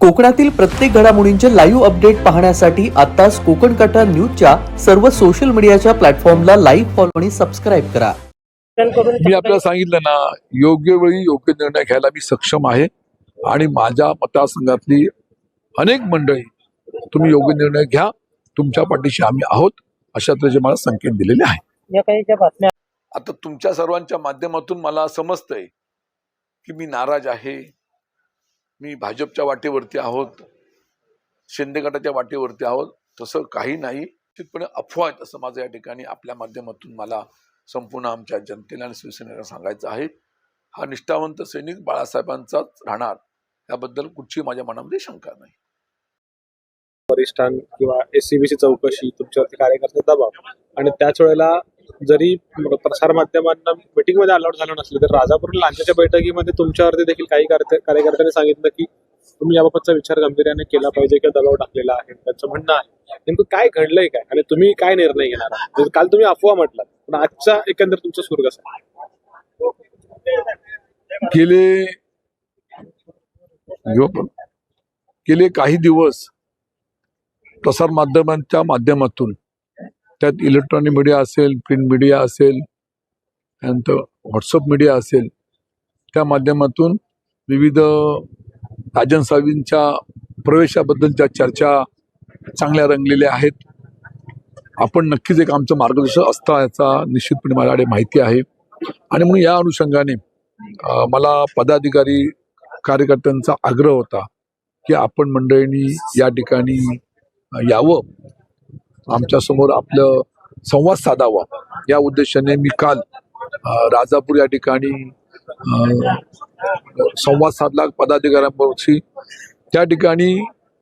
कोकणातील प्रत्येक घडामोडींचे लाईव्ह अपडेट पाहण्यासाठी आताच कोकण कटा न्यूजच्या सर्व सोशल मीडियाच्या प्लॅटफॉर्मला लाईव्ह फॉलो आणि सबस्क्राईब करा. मी आपल्याला सांगितलं ना योग्य वेळी योग्य निर्णय घ्यायला मी सक्षम आहे. आणि माझ्या मतदारसंघातली अनेक मंडळी तुम्ही योग्य निर्णय घ्या. तुमच्या पाठीशी आम्ही आहोत. अशा तऱ्हेचे मला संकेत दिलेले आहे आता तुमच्या सर्वांच्या माध्यमातून मला समजतंय की मी नाराज आहे. मी भाजपच्या वाटेवरती आहोत शिंदे गटाच्या वाटेवरती आहोत तसं काही नाही. निश्चितपणे अफवा आहेत असं माझं या ठिकाणी आपल्या माध्यमातून मला संपूर्ण आमच्या जनतेला आणि शिवसेनेला सांगायचं आहे. हा निष्ठावंत सैनिक बाळासाहेबांचाच राहणार याबद्दल कुठची माझ्या मनामध्ये शंका नाही. वरिष्ठां किंवा एसीबीची चौकशी तुमच्यावरती कार्यकर्ते दबाव. आणि त्याच वेळेला जरी प्रसार माध्यमांना मीटिंगमध्ये अलाउड झालं नसलं तर राजापूर लांच्याच्या बैठकीमध्ये तुमच्यावरती देखील काही कार्यकर्त्यांनी सांगितलं की तुम्ही याबाबतचा विचार गांभीर्याने केला पाहिजे किंवा दबाव टाकलेला आहे त्यांचं म्हणणं आहे. नेमकं काय घडलंय काय? आणि तुम्ही काय निर्णय घेणार आहात? जर काल तुम्ही अफवा म्हटलात पण आजचा एकंदर तुमचा सूर कसा गेले गेले काही दिवस प्रसार माध्यमांच्या माध्यमातून त्यात इलेक्ट्रॉनिक मीडिया असेल प्रिंट मीडिया असेल त्यानंतर व्हॉट्सअप मीडिया असेल त्या माध्यमातून विविध राजन प्रवेशाबद्दलच्या चर्चा चांगल्या रंगलेल्या आहेत. आपण नक्कीच एक आमचं मार्गदर्शन असतं याचा निश्चितपणे माझ्याकडे माहिती आहे. आणि म्हणून या अनुषंगाने मला पदाधिकारी कार्यकर्त्यांचा आग्रह होता की आपण मंडळींनी या ठिकाणी यावं. आमच्यासमोर आपलं संवाद साधावा. या उद्देशाने मी काल राजापूर या ठिकाणी संवाद साधला पदाधिकाऱ्यांबरोबर त्या ठिकाणी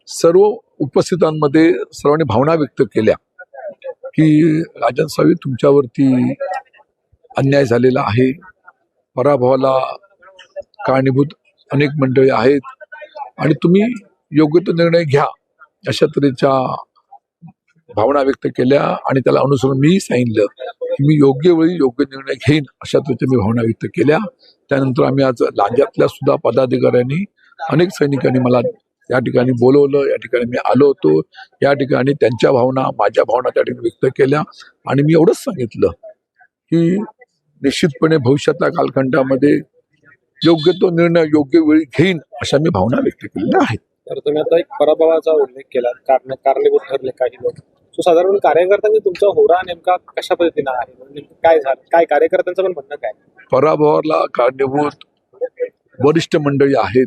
सर्व उपस्थितांमध्ये सर्वांनी भावना व्यक्त केल्या की राजन सावी तुमच्यावरती अन्याय झालेला आहे. पराभवाला कारणीभूत अनेक मंडळी आहेत आणि तुम्ही योग्य तो निर्णय घ्या अशा तऱ्हेच्या भावना व्यक्त केल्या आणि त्याला अनुसरून मी सांगितलं की मी योग्य वेळी योग्य निर्णय घेईन अशा मी भावना व्यक्त केल्या. त्यानंतर आम्ही आज लांज्यातल्या सुद्धा पदाधिकाऱ्यांनी अनेक सैनिकांनी मला या ठिकाणी बोलवलं या ठिकाणी मी आलो होतो. या ठिकाणी त्यांच्या भावना माझ्या भावना त्या ठिकाणी व्यक्त केल्या आणि मी एवढंच सांगितलं की निश्चितपणे भविष्यातल्या कालखंडामध्ये योग्य तो निर्णय योग्य वेळी घेईन अशा मी भावना व्यक्त केलेल्या आहेत. तर तुम्ही आता एक पराभवाचा उल्लेख केला. कारण कारणीभूत ठरले काही लोक. सो साधारण कार्यकर्त्यांनी तुमचा होरा नेमका कशा पद्धतीनं आहे? म्हणजे नेमकं काय झालं? काय कार्यकर्त्यांचं पण म्हणणं काय? पराभवाला कारणीभूत वरिष्ठ मंडळी आहेत.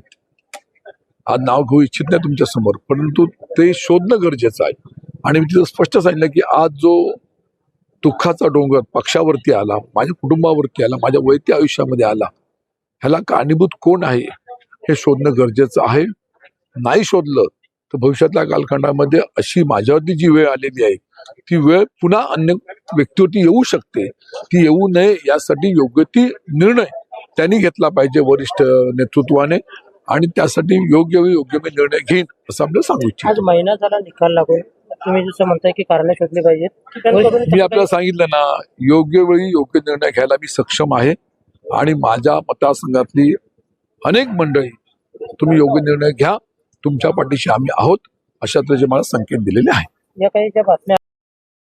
आज नाव घेऊ इच्छित नाही तुमच्यासमोर परंतु ते शोधणं गरजेचं आहे. आणि मी तिथं स्पष्ट सांगितलं की आज जो दुःखाचा डोंगर पक्षावरती आला माझ्या कुटुंबावरती आला माझ्या वैयक्तिक आयुष्यामध्ये आला ह्याला कारणीभूत कोण आहे हे शोधणं गरजेचं आहे. नाही शोधलं तर भविष्यातल्या कालखंडामध्ये अशी माझ्यावरती जी वेळ आलेली आहे ती वेळ पुन्हा अन्य व्यक्तीवरती येऊ शकते. ती येऊ नये यासाठी योग्य ती निर्णय त्यांनी घेतला पाहिजे वरिष्ठ नेतृत्वाने आणि त्यासाठी योग्य वेळी योग्य मी निर्णय घेईन असं आपल्याला सांगू इच्छितो. आज महिना झाला निकाल लागून. तुम्ही जसं म्हणताय की कारण शोधली पाहिजेत. मी आपल्याला सांगितलं ना योग्य वेळी योग्य निर्णय घ्यायला मी सक्षम आहे आणि माझ्या मतदारसंघातली अनेक मंडळी तुम्ही योग्य निर्णय घ्या. तुमच्या पाठीशी आम्ही आहोत अशा तऱ्हेचे मला संकेत दिलेले आहेत. या काही ज्या बातम्या